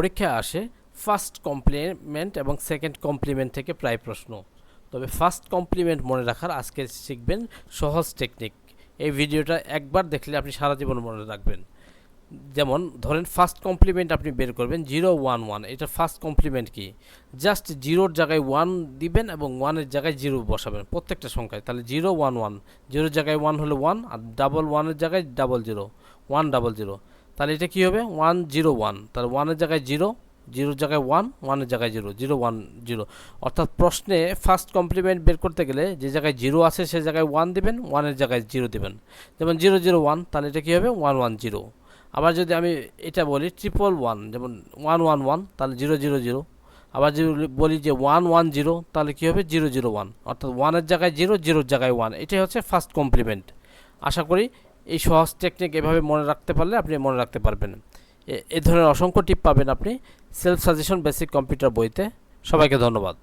পরীক্ষায় আসে first complement এবং সেকেন্ড কমপ্লিমেন্ট থেকে প্রায় প্রশ্ন। তবে ফার্স্ট কমপ্লিমেন্ট মনে রাখার আজকে শিখবেন সহজ টেকনিক এই ভিডিওটা একবার দেখলে আপনি সারা জীবন মনে রাখবেন। যেমন ধরেন ফার্স্ট কমপ্লিমেন্ট আপনি বের করবেন জিরো ওয়ান ওয়ান এটা ফার্স্ট কমপ্লিমেন্ট কি? জাস্ট জিরোর জায়গায় ওয়ান দিবেন এবং ওয়ানের জায়গায় জিরো বসাবেন প্রত্যেকটা সংখ্যায়। তাহলে জিরো ওয়ান ওয়ান জিরোর জায়গায় ওয়ান হলে ওয়ান আর ডাবল ওয়ানের জায়গায় double zero one double zero তাহলে এটা কী হবে? ওয়ান জিরো ওয়ান তাহলে ওয়ানের জায়গায় জিরো জিরোর জায়গায় ওয়ান ওয়ানের জায়গায় জিরো জিরো ওয়ান জিরো অর্থাৎ প্রশ্নে ফার্স্ট কমপ্লিমেন্ট বের করতে গেলে যে জায়গায় জিরো আছে সে জায়গায় ওয়ান দেবেন ওয়ানের জায়গায় জিরো দেবেন। যেমন জিরো জিরো ওয়ান তাহলে এটা কী হবে? ওয়ান ওয়ান জিরো আবার যদি আমি এটা বলি ট্রিপল ওয়ান যেমন ওয়ান ওয়ান ওয়ান তাহলে জিরো জিরো জিরো আবার যদি বলি যে ওয়ান ওয়ান জিরো তাহলে কী হবে? জিরো জিরো ওয়ান অর্থাৎ ওয়ানের জায়গায় জিরো জিরোর জায়গায় ওয়ান এটাই হচ্ছে ফার্স্ট কমপ্লিমেন্ট আশা করি এই সহজ টেকনিক এভাবে মনে রাখতে পারলে আপনি মনে রাখতে পারবেন। এ- ধরনের অসংখ্য টিপ পাবেন আপনি। সেলফ সাজেশন বেসিক কম্পিউটার বইতে। সবাইকে ধন্যবাদ।